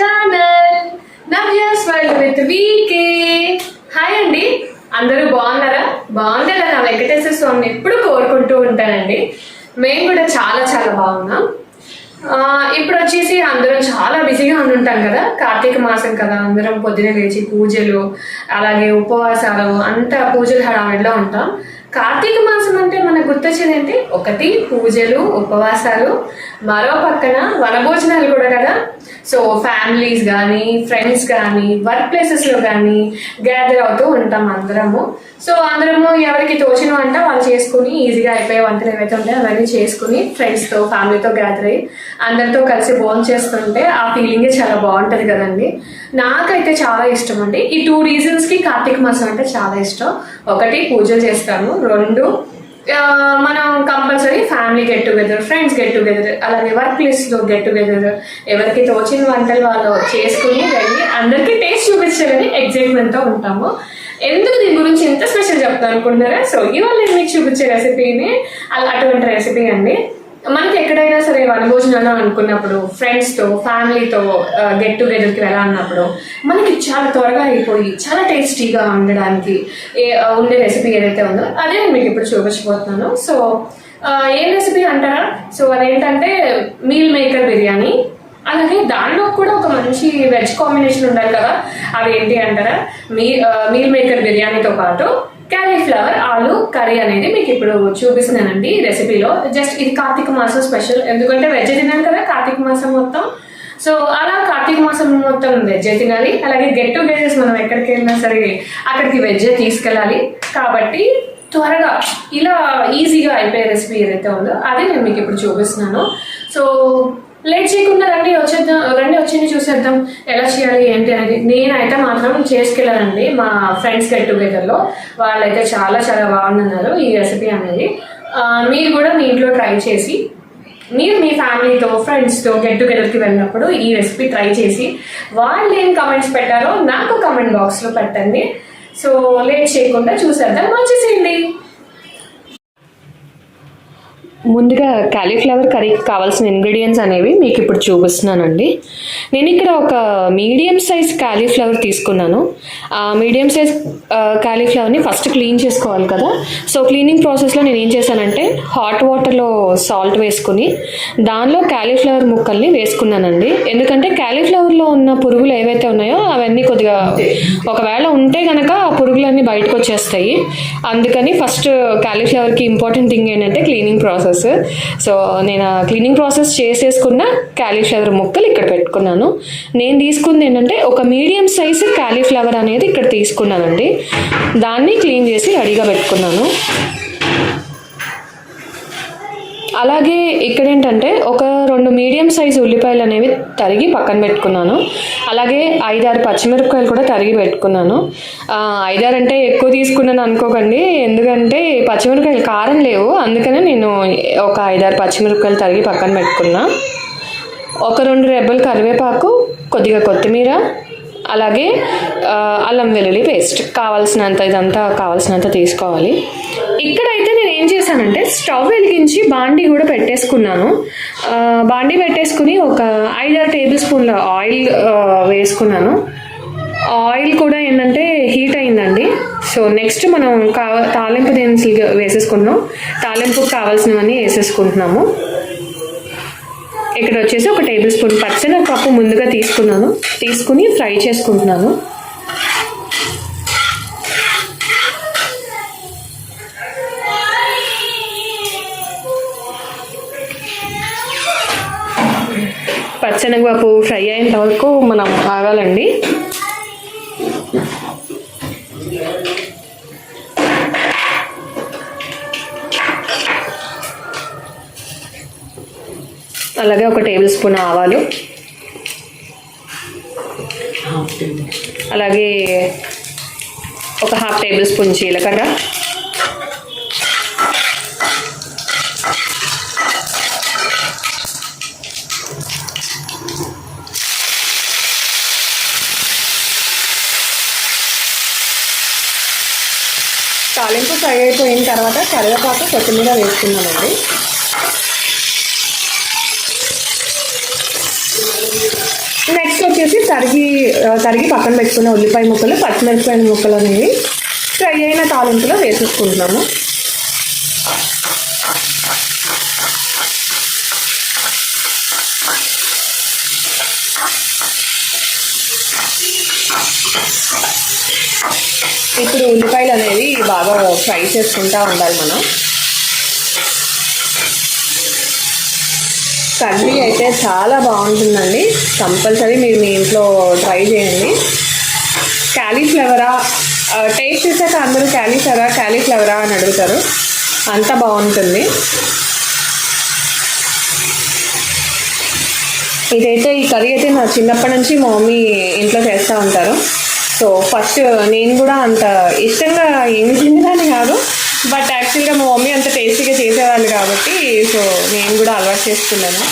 Channel. Navya's world with VK. Hi అండి. అందరూ బాగున్నారా? బాగుంటే నా వెంకటేశ్వర స్వామిని ఎప్పుడు కోరుకుంటూ ఉంటానండి. మేము కూడా చాలా చాలా బాగున్నాం. ఇప్పుడు వచ్చేసి అందరం చాలా బిజీగా ఉంటాం కదా. కార్తీక మాసం కదా. అందరం పొద్దున లేచి పూజలు అలాగే ఉపవాసాలు అంతా పూజలు హడావిడిలో ఉంటాం. కార్తీక మాసం అంటే మనకు గుర్తొచ్చేది ఏంటి ఒకటి పూజలు ఉపవాసాలు. మరో పక్కన వనభోజనాలు కూడా కదా? సో ఫ్యామిలీస్ కానీ ఫ్రెండ్స్ కానీ వర్క్ ప్లేసెస్లో కానీ గ్యాదర్ అవుతూ ఉంటాం అందరము. సో అందరము ఎవరికి తోచిన వంట వాళ్ళు చేసుకుని ఈజీగా అయిపోయే వంటలు ఏవైతే ఉంటాయో అవన్నీ చేసుకుని ఫ్రెండ్స్తో ఫ్యామిలీతో గ్యాదర్ అయ్యి అందరితో కలిసి బోన్ చేస్తుంటే ఆ ఫీలింగే చాలా బాగుంటుంది కదండి. నాకైతే చాలా ఇష్టం అండి. ఈ టూ రీజన్స్కి కార్తీక మాసం అంటే చాలా ఇష్టం. ఒకటి పూజలు చేస్తాము. రెండు. మనం compulsory family get together friends get together అలాగే వర్క్ ప్లేస్లో గెట్ టుగెదర్ ఎవరికి తోచిన వంటలు వాళ్ళు చేసుకుని వెళ్ళి అందరికీ టేస్ట్ చూపించాలని ఎగ్జైట్మెంట్తో ఉంటాము. ఎందుకు దీని గురించి ఇంత స్పెషల్ చెప్తాను అనుకుంటున్నారా సో ఇవాళ నేను మీకు చూపించే రెసిపీని అలా అటువంటి రెసిపీ అండి. మనకి ఎక్కడైనా సరే వనభోజనాలు అనుకున్నప్పుడు ఫ్రెండ్స్తో ఫ్యామిలీతో గెట్ టుగెదర్కి వెళ్ళాలన్నప్పుడు మనకి చాలా త్వరగా అయిపోయి చాలా టేస్టీగా ఉండడానికి uh, ఉండే రెసిపీ ఏదైతే ఉందో అదే నేను మీకు ఇప్పుడు చూపించబోతున్నాను. సో uh, ఏం రెసిపీ అంటారా? సో అదేంటంటే మీల్ మేకర్ బిర్యానీ. అలాగే దానిలో కూడా ఒక మంచి వెజ్ కాంబినేషన్ ఉండాలి కదా. అవి ఏంటి అంటారా? మీ uh, మీల్ మేకర్ బిర్యానీతో పాటు క్యాలీఫ్లవర్ ఆలు కర్రీ అనేది మీకు ఇప్పుడు చూపిస్తున్నానండి రెసిపీలో జస్ట్ ఇది కార్తీక మాసం స్పెషల్ ఎందుకంటే వెజ్ తినాలి కదా కార్తీక మాసం మొత్తం. సో అలా కార్తీక మాసం మొత్తం వెజ్ తినాలి. అలాగే గెట్ టుగెదర్స్ మనం ఎక్కడికి వెళ్ళినా సరే అక్కడికి వెజ్ తీసుకెళ్ళాలి. కాబట్టి త్వరగా ఇలా ఈజీగా అయిపోయే రెసిపీ ఏదైతే ఉందో అది నేను మీకు ఇప్పుడు చూపిస్తున్నాను. సో లేట్ చేయకుండా రండి వచ్చేద్దాం రండి వచ్చింది చూసేద్దాం. ఎలా చేయాలి ఏంటి అనేది. నేనైతే మాత్రం చేసుకెళ్ళానండి మా ఫ్రెండ్స్ గెట్ టుగెదర్లో వాళ్ళైతే చాలా చాలా బాగున్నారు ఈ రెసిపీ అనేది. మీరు కూడా మీ ఇంట్లో ట్రై చేసి మీరు మీ ఫ్యామిలీతో ఫ్రెండ్స్తో గెట్ టుగెదర్కి వెళ్ళినప్పుడు ఈ రెసిపీ ట్రై చేసి వాళ్ళు ఏం కమెంట్స్ పెట్టారో నాకు కమెంట్ బాక్స్లో పెట్టండి. సో లేట్ చేయకుండా చూసేద్దాం. వచ్చేసేయండి. ముందుగా క్యాలీఫ్లవర్ కర్రీకి కావాల్సిన ఇంగ్రీడియంట్స్ అనేవి మీకు ఇప్పుడు చూపిస్తున్నానండి. నేను ఇక్కడ ఒక మీడియం సైజ్ క్యాలీఫ్లవర్ తీసుకున్నాను. ఆ మీడియం సైజ్ క్యాలీఫ్లవర్ని ఫస్ట్ క్లీన్ చేసుకోవాలి కదా. సో క్లీనింగ్ ప్రాసెస్లో నేను ఏం చేశానంటే హాట్ వాటర్లో సాల్ట్ వేసుకుని దానిలో క్యాలీఫ్లవర్ ముక్కల్ని వేసుకున్నానండి. ఎందుకంటే క్యాలీఫ్లవర్లో ఉన్న పురుగులు ఏవైతే ఉన్నాయో అవన్నీ కొద్దిగా ఒకవేళ ఉంటే కనుక ఆ పురుగులన్నీ బయటకు వచ్చేస్తాయి. అందుకని ఫస్ట్ క్యాలీఫ్లవర్కి ఇంపార్టెంట్ థింగ్ ఏంటంటే క్లీనింగ్ ప్రాసెస్ సో నేను క్లీనింగ్ ప్రాసెస్ చేసేసుకున్న క్యాలీఫ్లవర్ ముక్కలు ఇక్కడ పెట్టుకున్నాను. నేను తీసుకుంది ఏంటంటే ఒక మీడియం సైజు క్యాలీఫ్లవర్ అనేది ఇక్కడ తీసుకున్నానండి. దాన్ని క్లీన్ చేసి రెడీగా పెట్టుకున్నాను. అలాగే ఇక్కడ ఏంటంటే ఒక రెండు మీడియం సైజ్ ఉల్లిపాయలు అనేవి తరిగి పక్కన పెట్టుకున్నాను. అలాగే ఐదారు పచ్చిమిరపకాయలు కూడా తరిగి పెట్టుకున్నాను. ఐదారు అంటే ఎక్కువ తీసుకున్నాను అనుకోకండి. ఎందుకంటే పచ్చిమిరపకాయలు కారం లేవు. అందుకనే నేను ఒక ఐదారు పచ్చిమిరపకాయలు తరిగి పక్కన పెట్టుకున్నా. ఒక రెండు రెబ్బలు కరివేపాకు కొద్దిగా కొత్తిమీర అలాగే అల్లం వెల్లుల్లి పేస్ట్. కావాల్సినంత ఇదంతా కావాల్సినంత తీసుకోవాలి. ఇక్కడైతే నేను ఏం చేశానంటే స్టవ్ వెలిగించి బాండీ కూడా పెట్టేసుకున్నాను. బాండీ పెట్టేసుకుని ఒక ఐదారు టేబుల్ స్పూన్ల ఆయిల్ వేసుకున్నాను. ఆయిల్ కూడా ఏంటంటే హీట్ అయిందండి. సో నెక్స్ట్ మనం కావ తాలింపు దినుసులు వేసేసుకుంటున్నాం. తాలింపుకు కావాల్సినవన్నీ వేసేసుకుంటున్నాము. ఇక్కడ వచ్చేసి ఒక టేబుల్ స్పూన్ పచ్చనపప్పు ముందుగా తీసుకున్నాను. తీసుకుని ఫ్రై చేసుకుంటున్నాను. పచ్చనగపప్పు ఫ్రై అయిన వరకు మనం ఆగాలండి. అలాగే ఒక టేబుల్ స్పూన్ ఆవాలు. అలాగే ఒక హాఫ్ టేబుల్ స్పూన్ జీలకర్ర. తాలింపు ఫ్రై అయిపోయిన తర్వాత కరివేపాకు కొత్తిమీర వేసుకున్నామండి నెక్స్ట్ వచ్చేసి తరిగి తరిగి పక్కన పెట్టుకున్న ఉల్లిపాయ ముక్కలు పచ్చిమిరపకాయ ముక్కలు అనేవి ఫ్రై అయిన తాలింపులో వేసేసుకుంటున్నాము. ఇప్పుడు ఉల్లిపాయలు అనేవి బాగా ఫ్రై చేసుకుంటా ఉండాలి మనం. కర్రీ అయితే చాలా బాగుంటుందండి. కంపల్సరీ మీరు మీ ఇంట్లో ట్రై చేయండి. క్యాలీఫ్లవరా? టేస్ట్ చేశాక అందరూ క్యాలీఫ్లవరా క్యాలీఫ్లవరా అని అడుగుతారు. అంత బాగుంటుంది. ఇదైతే ఈ కర్రీ అయితే నా చిన్నప్పటి నుంచి మా మమ్మీ ఇంట్లో చేస్తూ ఉంటారు. సో ఫస్ట్ నేను కూడా అంత ఇష్టంగా ఏమి తినేదాన్ని కాదు. బట్ యాక్చువల్గా మా మమ్మీ అంత టేస్టీగా చేసేవాళ్ళు కాబట్టి సో నేను కూడా అలవాటు చేసుకున్నాను.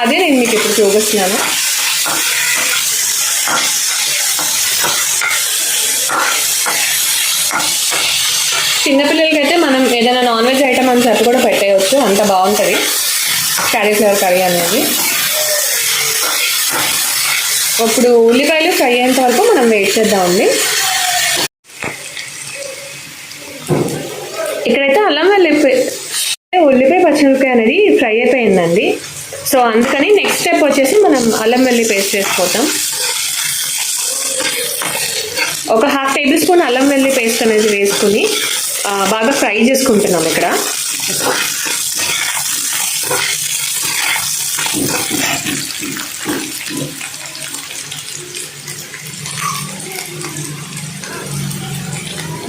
అదే నేను మీకు ఇప్పుడు చూపిస్తున్నాను. చిన్నపిల్లలకైతే మనం ఏదైనా నాన్ వెజ్ ఐటమ్ అని చెప్పి కూడా పెట్టేయచ్చు. అంత బాగుంటుంది. క్యాలీఫ్లవర్ కర్రీ అనేది. ఇప్పుడు ఉల్లిపాయలు ఫ్రై అయ్యేంత వరకు మనం వెయిట్ చేద్దామండి ఇక్కడైతే అల్లం వెల్లిపాయ ఉల్లిపాయ పచ్చిమిరపకాయ అనేది ఫ్రై అయిపోయిందండి. సో అందుకని నెక్స్ట్ స్టెప్ వచ్చేసి మనం అల్లం వెల్లి పేస్ట్ చేసుకోవటం. ఒక హాఫ్ టేబుల్ స్పూన్ అల్లం వెల్లి పేస్ట్ అనేది వేసుకుని బాగా ఫ్రై చేసుకుంటున్నాం ఇక్కడ.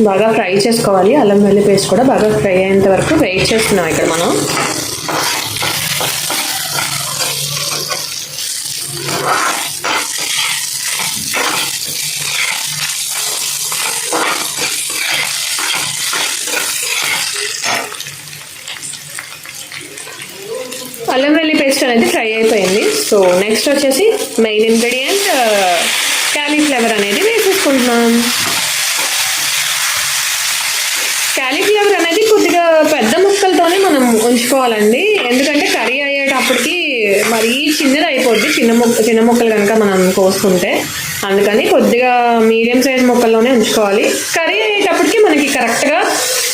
బాగా ఫ్రై చేసుకోవాలి. అల్లం వెల్లి పేస్ట్ కూడా బాగా ఫ్రై అయ్యేంత వరకు వెయిట్ చేస్తున్నాం ఇక్కడ మనం. అల్లం వెల్లి పేస్ట్ అనేది ఫ్రై అయిపోయింది. సో నెక్స్ట్ వచ్చేసి మెయిన్ ఇంగ్రీడియంట్ క్యాలీఫ్లవర్ అనేది వేసేసుకుంటున్నాం క్యాలీఫ్లవర్ అనేది కొద్దిగా పెద్ద ముక్కలతోనే మనం ఉంచుకోవాలండి ఎందుకంటే కర్రీ అయ్యేటప్పటికి మరీ చిన్నది అయిపోద్ది. చిన్న మొక్క చిన్న మొక్కలు కనుక మనం కోసుకుంటే. అందుకని కొద్దిగా మీడియం సైజ్ మొక్కల్లోనే ఉంచుకోవాలి. కర్రీ అయ్యేటప్పటికి మనకి కరెక్ట్గా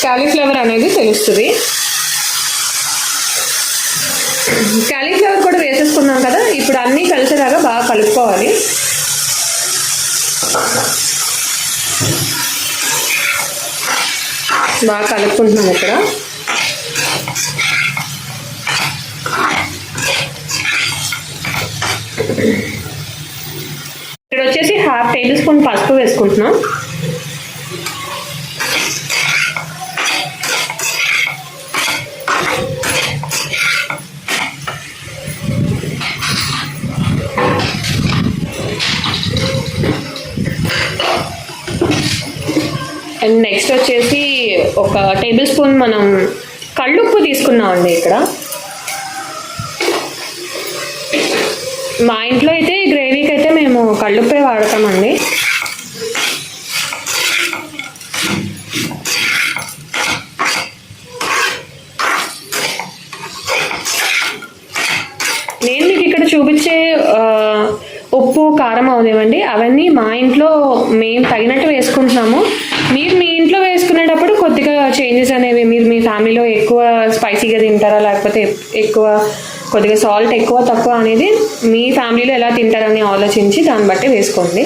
క్యాలీఫ్లవర్ అనేది తెలుస్తుంది. క్యాలీఫ్లవర్ కూడా వేసేసుకున్నాం కదా. ఇప్పుడు అన్నీ కలిసేలాగా బాగా కలుపుకోవాలి. బాగా కలుపుకుంటున్నాం ఇక్కడ. ఇక్కడ వచ్చేసి హాఫ్ టేబుల్ స్పూన్ పసుపు వేసుకుంటున్నాం. అండ్ నెక్స్ట్ వచ్చేసి ఒక టేబుల్ స్పూన్ మనం కళ్ళుప్పు తీసుకున్నామండి ఇక్కడ. మా ఇంట్లో అయితే గ్రేవీకి అయితే మేము కళ్ళుప్పే వాడతామండి. నేను మీకు ఇక్కడ చూపించే ఉప్పు కారం అవునివ్వండి అవన్నీ మా ఇంట్లో మేము తగినట్టు వేసుకుంటున్నాము. మీరు మీ ఇంట్లో వేసుకునేటప్పుడు కొద్దిగా చేంజెస్ అనేవి మీరు మీ ఫ్యామిలీలో ఎక్కువ స్పైసీగా తింటారా లేకపోతే ఎక్కువ కొద్దిగా సాల్ట్ ఎక్కువ తక్కువ అనేది మీ ఫ్యామిలీలో ఎలా తింటారని ఆలోచించి దాన్ని బట్టి వేసుకోండి.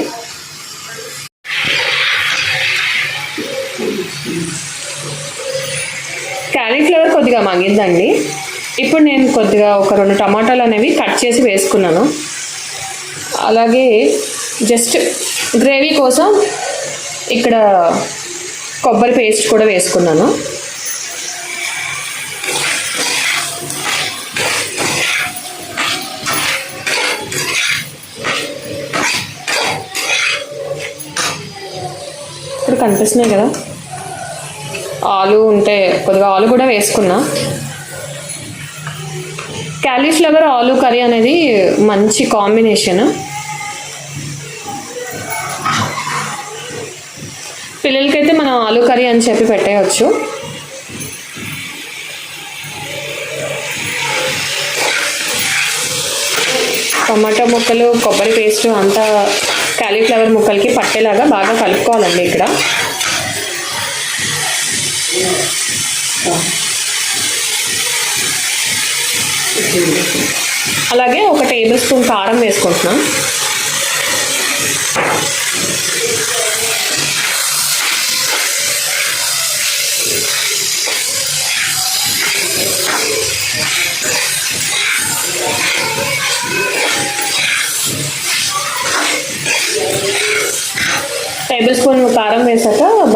క్యాలీఫ్లవర్ కొద్దిగా మగ్గిందండి. ఇప్పుడు నేను కొద్దిగా ఒక రెండు టమాటాలు అనేవి కట్ చేసి వేసుకున్నాను. అలాగే జస్ట్ గ్రేవీ కోసం ఇక్కడ కొబ్బరి పేస్ట్ కూడా వేసుకున్నాను. కనిపిస్తున్నాయి కదా. ఆలు ఉంటే కొద్దిగా ఆలు కూడా వేసుకున్నా. క్యాలీఫ్లవర్ ఆలు కర్రీ అనేది మంచి కాంబినేషన్ పిల్లలకైతే మనం ఆలు కర్రీ అని చెప్పి పెట్టేయచ్చు. టమాటో ముక్కలు కొబ్బరి పేస్ట్ అంతా క్యాలీఫ్లవర్ ముక్కలకి పట్టేలాగా బాగా కలుపుకోవాలండి ఇక్కడ. అలాగే ఒక టేబుల్ స్పూన్ కారం వేసుకుంటున్నాం.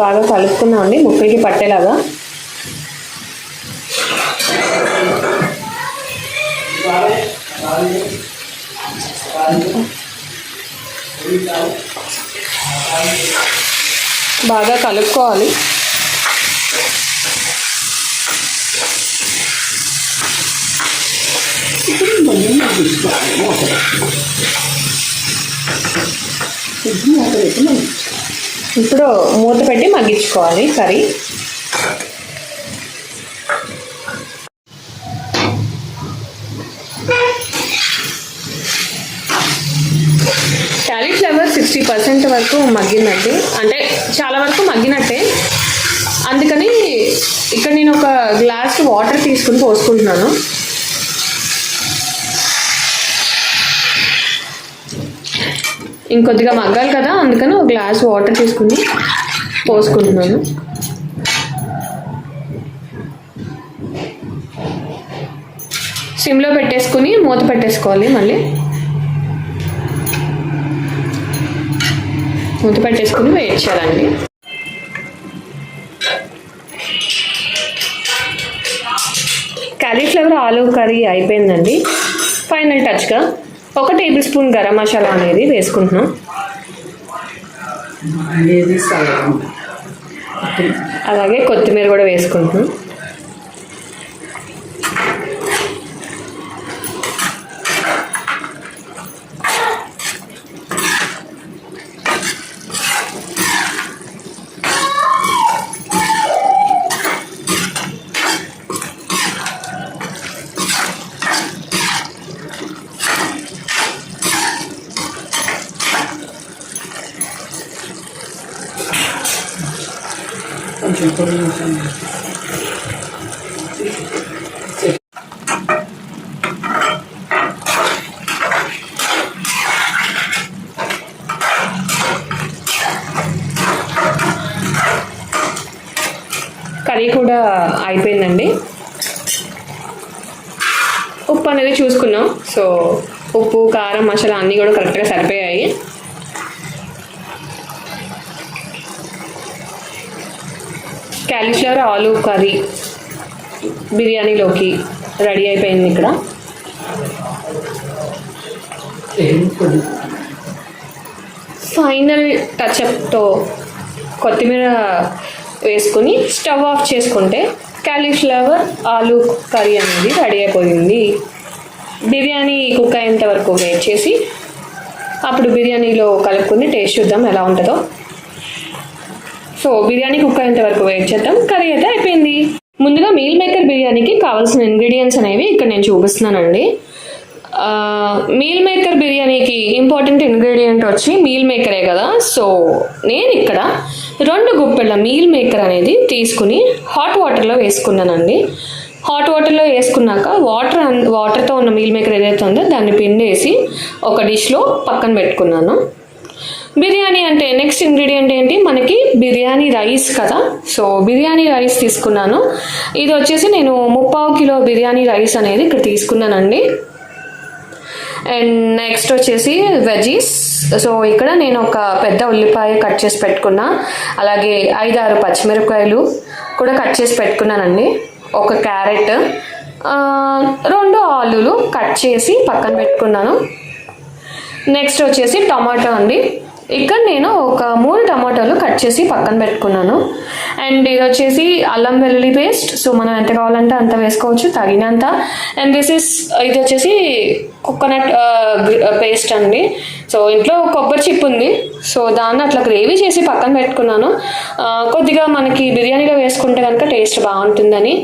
బాగా కలుపుకున్నామండి ముక్కలకి పట్టేలాగా. బాగా కలుపుకోవాలి. ఇప్పుడు మూత పెట్టి మగ్గించుకోవాలి మూత పెట్టి మగ్గించుకోవాలి కర్రీ. క్యాలీఫ్లవర్ సిక్స్టీ పర్సెంట్ వరకు మగ్గిందండి. అంటే చాలా వరకు మగ్గినట్టే. అందుకని ఇక్కడ నేను ఒక గ్లాస్ వాటర్ తీసుకుని పోసుకుంటున్నాను. ఇంకొద్దిగా మగ్గాలి కదా అందుకని ఒక గ్లాస్ వాటర్ తీసుకుని పోసుకుంటున్నాను. సిమ్లో పెట్టేసుకుని మూత పెట్టేసుకోవాలి మళ్ళీ. మూత పెట్టేసుకుని వెయిట్ చేయాలండి. కాలీఫ్లవర్ ఆలు కర్రీ అయిపోయిందండి. ఫైనల్ టచ్గా ఒక టేబుల్ స్పూన్ గరం మసాలా అనేది వేసుకుంటున్నాం. అలాగే కొత్తిమీర కూడా వేసుకుంటున్నాం కొంచెం పొడి కొంచెం కర్రీ కూడా అయిపోయిందండి ఉప్పు అనేది చూసుకున్నాం. సో ఉప్పు కారం మసాలా అన్నీ కూడా కరెక్ట్గా సరిపోయాయి. క్యాలీఫ్లవర్ ఆలు కర్రీ బిర్యానీలోకి రెడీ అయిపోయింది ఇక్కడ. ఫైనల్ టచ్ ఫైనల్ టచ్అప్తో కొత్తిమీర వేసుకుని స్టవ్ ఆఫ్ చేసుకుంటే క్యాలీఫ్లవర్ ఆలు కర్రీ అనేది రెడీ అయిపోయింది. బిర్యానీ కుక్ అయ్యేంత వరకు వెయిట్ చేసి అప్పుడు బిర్యానీలో కలుపుకుని టేస్ట్ చూద్దాం ఎలా ఉంటుందో. సో బిర్యానీ కుక్ అయ్యేంత వరకు వెయిట్ చేద్దాం. కర్రీ అయితే అయిపోయింది. ముందుగా మీల్ మేకర్ బిర్యానీకి కావాల్సిన ఇంగ్రీడియంట్స్ అనేవి ఇక్కడ నేను చూపిస్తున్నానండి. మీల్ మేకర్ బిర్యానీకి ఇంపార్టెంట్ ఇంగ్రీడియంట్ వచ్చి మీల్ మేకరే కదా. సో నేను ఇక్కడ రెండు గుప్పెళ్ళ మీల్ మేకర్ అనేది తీసుకుని హాట్ వాటర్లో వేసుకున్నానండి. హాట్ వాటర్లో వేసుకున్నాక వాటర్ అన్- వాటర్తో ఉన్న మీల్ మేకర్ ఏదైతే ఉందో దాన్ని పిండేసి ఒక డిష్లో పక్కన పెట్టుకున్నాను. బిర్యానీ అంటే నెక్స్ట్ ఇంగ్రీడియంట్ ఏంటి? మనకి బిర్యానీ రైస్ కదా. సో బిర్యానీ రైస్ తీసుకున్నాను. ఇది వచ్చేసి నేను ముప్పావు కిలో బిర్యానీ రైస్ అనేది ఇక్కడ తీసుకున్నానండి. అండ్ నెక్స్ట్ వచ్చేసి వెజీస్ సో ఇక్కడ నేను ఒక పెద్ద ఉల్లిపాయ కట్ చేసి పెట్టుకున్నా. అలాగే ఐదు ఆరు పచ్చిమిరపకాయలు కూడా కట్ చేసి పెట్టుకున్నానండి. ఒక క్యారెట్ రెండు ఆలులు కట్ చేసి పక్కన పెట్టుకున్నాను. నెక్స్ట్ వచ్చేసి టమాటో అండి. ఇక్కడ నేను ఒక మూడు టమాటాలు కట్ చేసి పక్కన పెట్టుకున్నాను. అండ్ ఇది వచ్చేసి అల్లం వెల్లుల్లి పేస్ట్. సో మనం ఎంత కావాలంటే అంత వేసుకోవచ్చు తగినంత. అండ్ దిస్ ఇస్ ఇది వచ్చేసి కోకోనట్ పేస్ట్ అండి. సో ఇంట్లో కొబ్బరి చిప్ ఉంది. సో దాన్ని అట్లా గ్రేవీ చేసి పక్కన పెట్టుకున్నాను. కొద్దిగా మనకి బిర్యానీలో వేసుకుంటే కనుక టేస్ట్ బాగుంటుందని.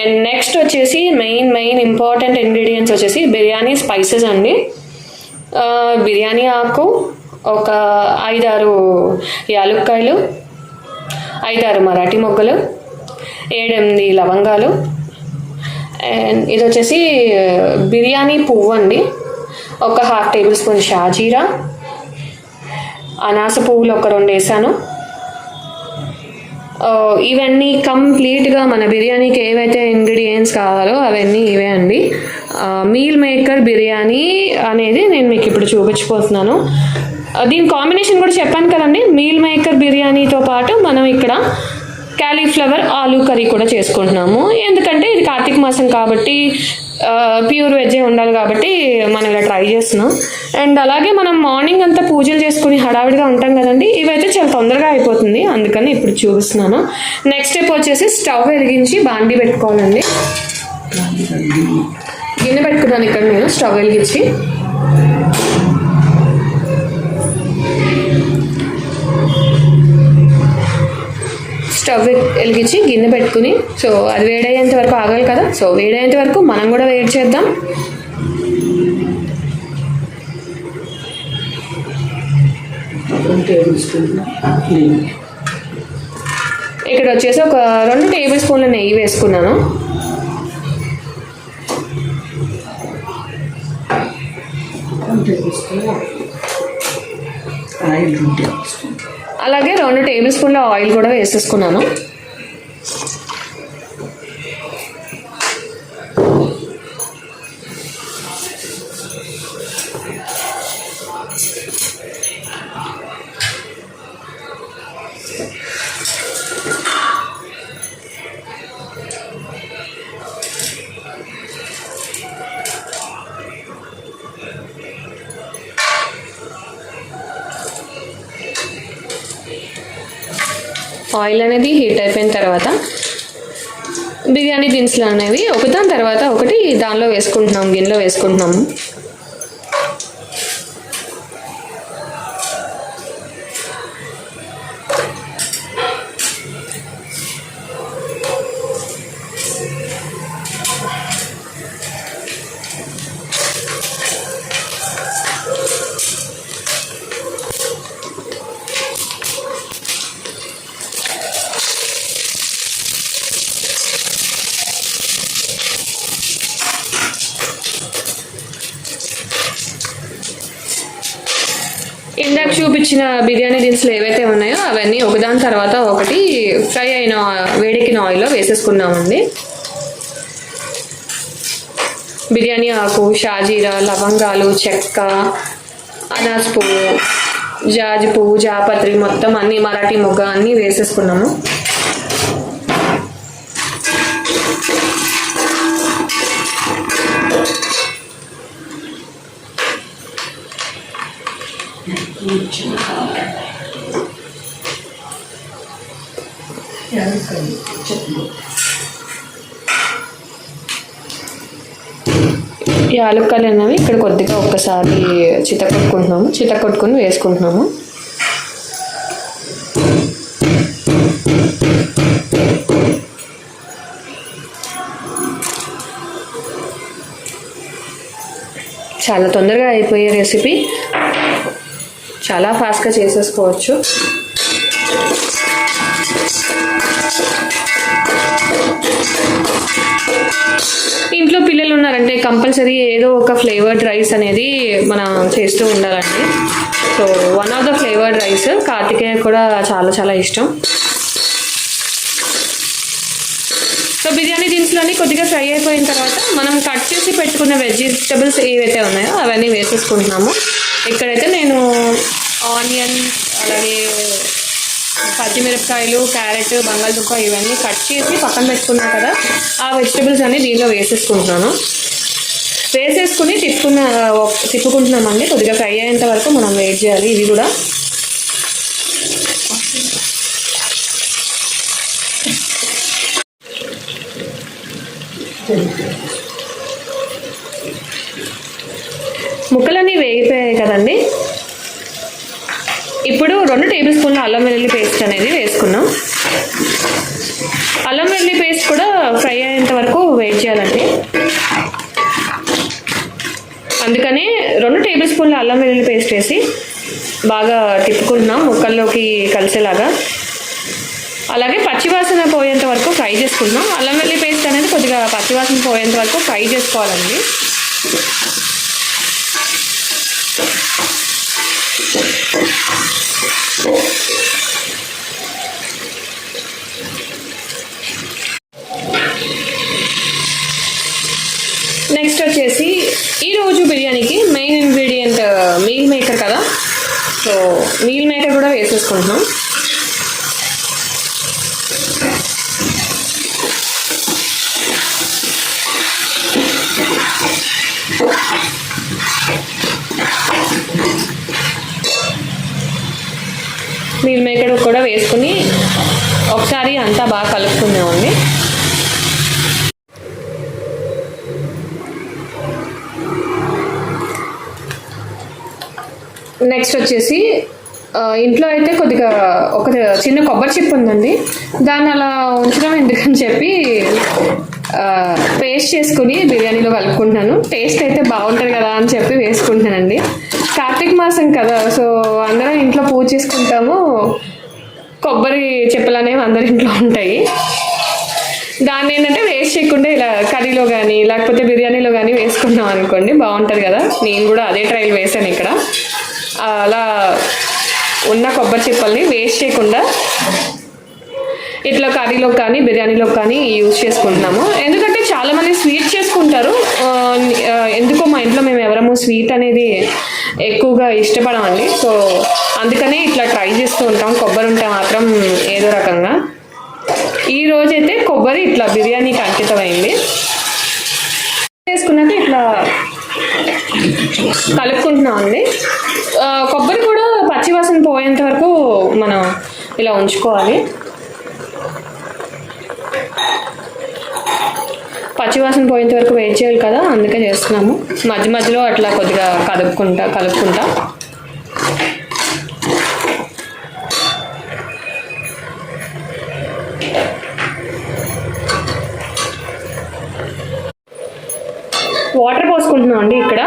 అండ్ నెక్స్ట్ వచ్చేసి మెయిన్ మెయిన్ ఇంపార్టెంట్ ఇంగ్రీడియంట్స్ వచ్చేసి బిర్యానీ స్పైసెస్ అండి. బిర్యానీ ఆకు ఒక ఐదారు యాలుక్కాయలు ఐదారు మరాఠీ మొగ్గలు ఏడెనిమిది లవంగాలు అండ్ ఇది వచ్చేసి బిర్యానీ పువ్వు అండి. ఒక హాఫ్ టేబుల్ స్పూన్ షాజీరా అనాస పువ్వులు ఒక రెండు వేసాను. ఇవన్నీ కంప్లీట్గా మన బిర్యానీకి ఏవైతే ఇంగ్రీడియంట్స్ కావాలో అవన్నీ ఇవే అండి. మీల్ మేకర్ బిర్యానీ అనేది నేను మీకు ఇప్పుడు చూపించిపోతున్నాను దీని కాంబినేషన్ కూడా చెప్పాను కదండి. మీల్ మేకర్ బిర్యానీతో పాటు మనం ఇక్కడ క్యాలీఫ్లవర్ ఆలూ కర్రీ కూడా చేసుకుంటున్నాము. ఎందుకంటే ఇది కార్తీక మాసం కాబట్టి ప్యూర్ వెజ్జే ఉండాలి కాబట్టి మనం ఇలా ట్రై చేస్తున్నాం. అండ్ అలాగే మనం మార్నింగ్ అంతా పూజలు చేసుకుని హడావిడిగా ఉంటాం కదండి. ఇవైతే చాలా తొందరగా అయిపోతుంది. అందుకని ఇప్పుడు చూపిస్తున్నాను. నెక్స్ట్ స్టెప్ వచ్చేసి స్టవ్ వెలిగించి బాండి పెట్టుకోవాలండి. గిన్నె పెట్టుకున్నాను ఇక్కడ నేను స్టవ్ వెలిగించి స్టవ్ వెలిగించి గిన్నె పెట్టుకుని సో అది వేడయ్యేంత వరకు ఆగాలి కదా సో వేడయ్యేంత వరకు మనం కూడా వేడి చేద్దాం. ఇక్కడ వచ్చేసి ఒక రెండు టేబుల్ స్పూన్ల నెయ్యి వేసుకున్నాను. రెండు టేబుల్ స్పూన్ ఆయిల్. రెండు టేబుల్ స్పూన్ అలాగే రెండు టేబుల్ స్పూన్ల ఆయిల్ కూడా వేసేసుకున్నాను. ఆయిల్ అనేది హీట్ అయిపోయిన తర్వాత బిర్యానీ దినుసులు అనేవి ఒకదాని తర్వాత ఒకటి దానిలో వేసుకుంటున్నాం గిన్నెలో వేసుకుంటున్నాము. ఇచ్చిన బిర్యానీ దినుసులు ఏవైతే ఉన్నాయో అవన్నీ ఒకదాని తర్వాత ఒకటి ఫ్రై అయిన వేడెక్కిన ఆయిల్లో వేసేసుకున్నామండి బిర్యానీ ఆకు షాజీరా లవంగాలు చెక్క అనాస్ పువ్వు జాజి పువ్వు జాపత్రి మొత్తం అన్ని మరాఠీ మొగ్గ అన్నీ వేసేసుకున్నాము. యాలక్కాయ చెట్లు యాలక్కాయలు అనేవి ఇక్కడ కొద్దిగా ఒక్కసారి చిత కొట్టుకుంటున్నాము. చిత కొట్టుకుని వేసుకుంటున్నాము. చాలా తొందరగా అయిపోయే రెసిపీ చాలా ఫాస్ట్గా చేసేసుకోవచ్చు. ఇంట్లో పిల్లలు ఉన్నారంటే కంపల్సరీ ఏదో ఒక ఫ్లేవర్డ్ రైస్ అనేది మనం చేస్తూ ఉండాలండి. So one of the flavoured rice Karthikeya కూడా చాలా చాలా ఇష్టం. సో బిర్యానీ దినుసులన్నీ కొద్దిగా ఫ్రై అయిపోయిన తర్వాత మనం కట్ చేసి పెట్టుకున్న వెజిటబుల్స్ ఏవైతే ఉన్నాయో అవన్నీ వేసేసుకుంటున్నాము. ఇక్కడైతే నేను ఆనియన్ అలాగే పచ్చిమిరపకాయలు క్యారెట్ బంగాళదుంప ఇవన్నీ కట్ చేసి పక్కన పెట్టుకున్నా కదా ఆ వెజిటబుల్స్ అన్ని దీనిలో వేసేసుకుంటున్నాను. వేసేసుకుని తిప్పుకున్న తిప్పుకుంటున్నామండి. కొద్దిగా ఫ్రై అయ్యేంత వరకు మనం వెయిట్ చేయాలి. ఇది కూడా. ముక్కలన్నీ వేగిపోయాయి కదండి. ఇప్పుడు రెండు టేబుల్ స్పూన్ల అల్లం వెల్లుల్లి పేస్ట్ అనేది వేసుకున్నాం అల్లం వెల్లుల్లి పేస్ట్ కూడా ఫ్రై అయ్యేంత వరకు వెయిట్ చేయాలండి. అందుకని రెండు టేబుల్ స్పూన్ల అల్లం వెల్లుల్లి పేస్ట్ వేసి బాగా తిప్పుకుంటున్నాం ముక్కల్లోకి కలిసేలాగా. అలాగే పచ్చివాసన పోయేంత వరకు ఫ్రై చేసుకుంటున్నాం అల్లం వెల్లి పేస్ట్ అనేది కొద్దిగా పచ్చివాసన పోయేంత వరకు ఫ్రై చేసుకోవాలండి. నెక్స్ట్ వచ్చేసి ఈరోజు బిర్యానీకి మెయిన్ ఇంగ్రీడియంట్ మీల్ మేకర్ కదా. సో మీల్ మేకర్ కూడా వేసేసుకుంటున్నాం. మీల్ మేకర్ కూడా వేసుకుని ఒకసారి అంతా బాగా కలుపుకుందామండి నెక్స్ట్ వచ్చేసి ఇంట్లో అయితే కొద్దిగా ఒక చిన్న కొబ్బరి చిప్ ఉందండి. దాన్ని అలా ఉంచడం ఎందుకని చెప్పి పేస్ట్ చేసుకుని బిర్యానీలో కలుపుకుంటున్నాను. టేస్ట్ అయితే బాగుంటుంది కదా అని చెప్పి వేసుకుంటున్నానండి. కార్తీక మాసం కదా సో అందరం ఇంట్లో పూజ చేసుకుంటాము. కొబ్బరి చెప్పులు అనేవి అందరి ఇంట్లో ఉంటాయి. దాన్ని ఏంటంటే వేస్ట్ చేయకుండా ఇలా కర్రీలో కానీ లేకపోతే బిర్యానీలో కానీ వేసుకున్నాం అనుకోండి బాగుంటుంది కదా. నేను కూడా అదే ట్రైల్ వేసాను ఇక్కడ. అలా ఉన్న కొబ్బరి చిప్పల్ని వేస్ట్ చేయకుండా ఇట్లా కర్రీలో కానీ బిర్యానీలో కానీ యూజ్ చేసుకుంటున్నాము. ఎందుకంటే చాలామంది స్వీట్ చేసుకుంటారు. ఎందుకో మా ఇంట్లో మేము ఎవరము స్వీట్ అనేది ఎక్కువగా ఇష్టపడమండి సో అందుకనే ఇట్లా ట్రై చేస్తూ ఉంటాం. కొబ్బరి ఉంటే మాత్రం ఏదో రకంగా. ఈ రోజైతే కొబ్బరి ఇట్లా బిర్యానీకి అంకితమైంది. వేసుకున్నాక ఇట్లా కలుపుకుంటున్నాం అండి. కొబ్బరి కూడా పచ్చివాసన పోయేంత వరకు మనం ఇలా ఉంచుకోవాలి. పచ్చివాసన పోయేంత వరకు వెయిట్ చేయాలి కదా అందుకే చేస్తున్నాము. మధ్య మధ్యలో అట్లా కొద్దిగా కలుపుకుంటా కలుపుకుంటా. వాటర్ పోసుకుంటున్నాం అండి ఇక్కడ.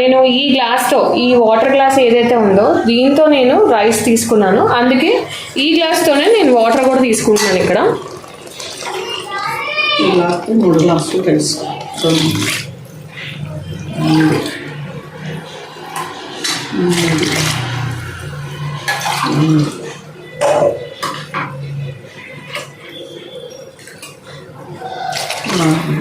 నేను ఈ గ్లాస్తో ఈ వాటర్ గ్లాస్ ఏదైతే ఉందో దీంతో నేను రైస్ తీసుకున్నాను. అందుకే ఈ గ్లాస్తోనే నేను వాటర్ కూడా తీసుకుంటున్నాను ఇక్కడ. ఇలా మూడు గ్లాసులు రైస్ రెండు మూడు మూడు మూడు నాలుగు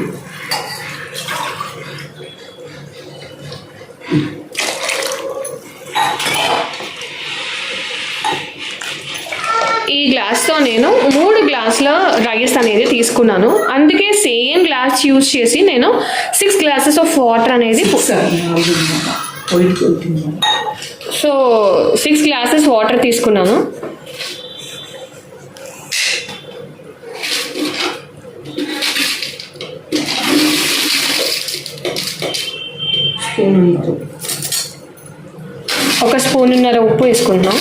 ఈ గ్లాస్తో నేను మూడు గ్లాసుల రైస్ అనేది తీసుకున్నాను అందుకే సేమ్ గ్లాస్ యూజ్ చేసి నేను సిక్స్ గ్లాసెస్ ఆఫ్ వాటర్ అనేది సో సిక్స్ గ్లాసెస్ వాటర్ తీసుకున్నాను స్పూన్ ఉన్నారు ఒక ఉప్పు వేసుకుంటున్నాం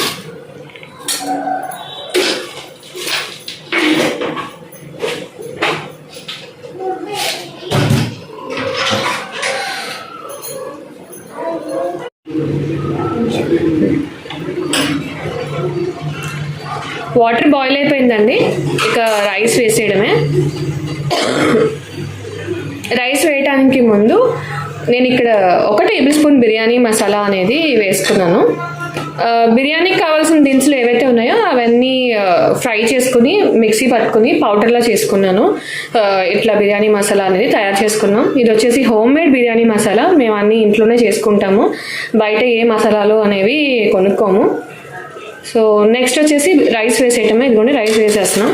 వాటర్ బాయిల్ అయిపోయిందండి ఇక రైస్ వేసేయడమే రైస్ వేయడానికి ముందు నేను ఇక్కడ ఒక టేబుల్ స్పూన్ బిర్యానీ మసాలా అనేది వేసుకున్నాను. బిర్యానీకి కావాల్సిన దినుసులు ఏవైతే ఉన్నాయో అవన్నీ ఫ్రై చేసుకుని మిక్సీ పట్టుకుని పౌడర్లా చేసుకున్నాను. ఇట్లా బిర్యానీ మసాలా అనేది తయారు చేసుకున్నాం. ఇది వచ్చేసి హోమ్ మేడ్ బిర్యానీ మసాలా. మేము అన్నీ ఇంట్లోనే చేసుకుంటాము. బయట ఏ మసాలాలు అనేవి కొనుక్కోము. సో నెక్స్ట్ వచ్చేసి రైస్ వేసేయటమే. ఇదిగోండి రైస్ వేసేస్తున్నాం.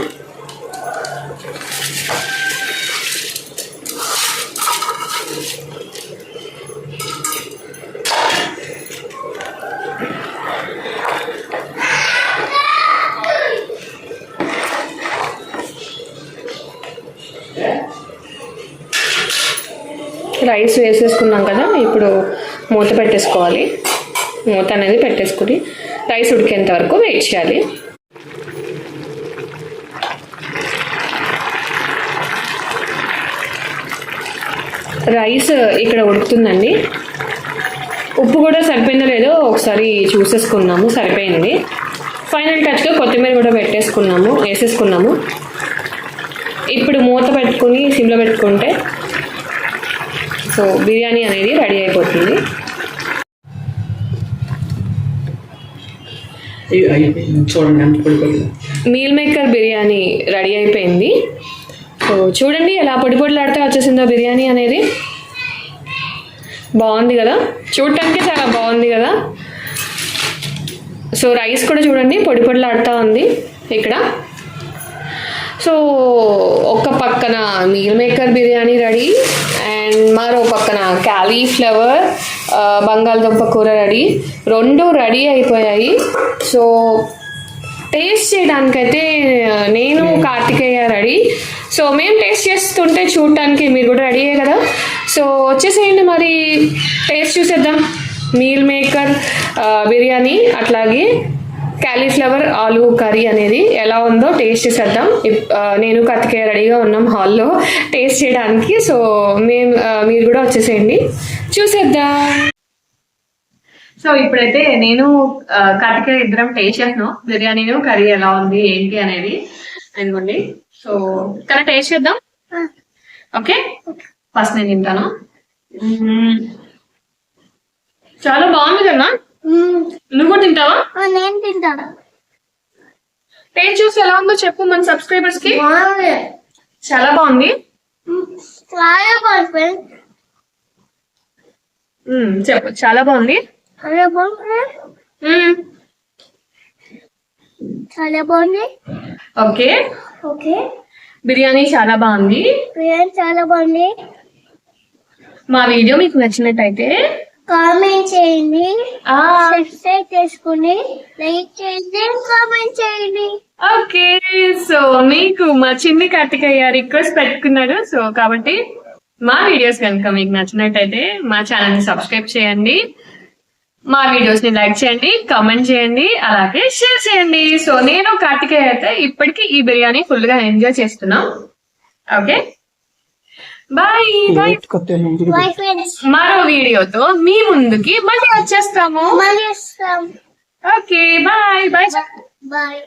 రైస్ వేసేసుకున్నాం కదా ఇప్పుడు మూత పెట్టేసుకోవాలి. మూత అనేది పెట్టేసుకుని రైస్ ఉడికేంత వరకు వెయిట్ చేయాలి. రైస్ ఇక్కడ ఉడుకుతుందండి. ఉప్పు కూడా సరిపోయిందో లేదో ఒకసారి చూసేసుకున్నాము సరిపోయింది. ఫైనల్ టచ్గా కొత్తిమీర కూడా పెట్టేసుకున్నాము వేసేసుకున్నాము. ఇప్పుడు మూత పెట్టుకుని సిమ్లో పెట్టుకుంటే సో బిర్యానీ అనేది రెడీ అయిపోతుంది. మీల్ మేకర్ బిర్యానీ రెడీ అయిపోయింది. సో చూడండి ఎలా పొడి పొడిలాడితే వచ్చేసిందో బిర్యానీ అనేది. బాగుంది కదా? చూడటానికి చాలా బాగుంది కదా? సో రైస్ కూడా చూడండి పొడి పొడిలాడుతూ ఉంది ఇక్కడ. సో ఒక పక్కన meal maker biryani ready. And మరో పక్కన క్యాలీఫ్లవర్ బంగాళదుంప కూర రెడీ. రెండు రెడీ అయిపోయాయి. సో టేస్ట్ చేయడానికైతే నేను కార్తికేయ రెడీ. సో మేము టేస్ట్ చేస్తుంటే చూడటానికి మీరు కూడా రెడీయే కదా? సో వచ్చేసేయండి మరి. టేస్ట్ చూసేద్దాం. మీల్ మేకర్ బిర్యానీ అట్లాగే క్యాలీఫ్లవర్ ఆలు కర్రీ అనేది ఎలా ఉందో టేస్ట్ చేసేద్దాం. నేను కతికే రెడీగా ఉన్నాం హాల్లో. టేస్ట్ చేయడానికి సో మేము మీరు కూడా వచ్చేసేయండి. చూసేద్దాం. సో ఇప్పుడైతే నేను ఆ, ఇద్దరం టేస్ట్ చేస్తున్నాం. బిర్యానీను కర్రీ ఎలా ఉంది ఏంటి అనేది అనుకోండి సో కానీ టేస్ట్ చేద్దాం. ఓకే? ఫస్ట్ నేను తింటాను. చాలా బాగుంది కదా? నువ్వు తింటావా? నేను తింటాను. టేస్ట్ చూసి ఎలా ఉందో చెప్పు మన సబ్స్క్రైబర్స్కి. చాలా బాగుంది. చాలా బాగుంది చెప్పు చాలా బాగుంది. చాలా బాగుంది. ఓకే. ఓకే. బిర్యానీ చాలా బాగుంది. బిర్యానీ చాలా బాగుంది. మా వీడియో మీకు నచ్చినట్టయితే కామెంట్ చేయండి. సబ్స్క్రైబ్ చేసుకుని లైక్ చేయండి కామెంట్ చేయండి. ఓకే సో మీకు మా చిన్ని కార్తికయ్య రిక్వెస్ట్ పెట్టుకున్నాడు. సో కాబట్టి మా వీడియోస్ కనుక మీకు నచ్చినట్టయితే మా ఛానల్ని సబ్స్క్రైబ్ చేయండి. మా వీడియోస్ని లైక్ చేయండి కామెంట్ చేయండి అలాగే షేర్ చేయండి. సో నేను కార్తికేయ అయితే ఇప్పటికీ ఈ బిర్యానీ ఫుల్గా ఎంజాయ్ చేస్తున్నాం. ఓకే? బాయ్ బాయ్ మరో వీడియోతో మీ ముందుకి మళ్ళీ వచ్చేస్తాము. Okay bye bye bye.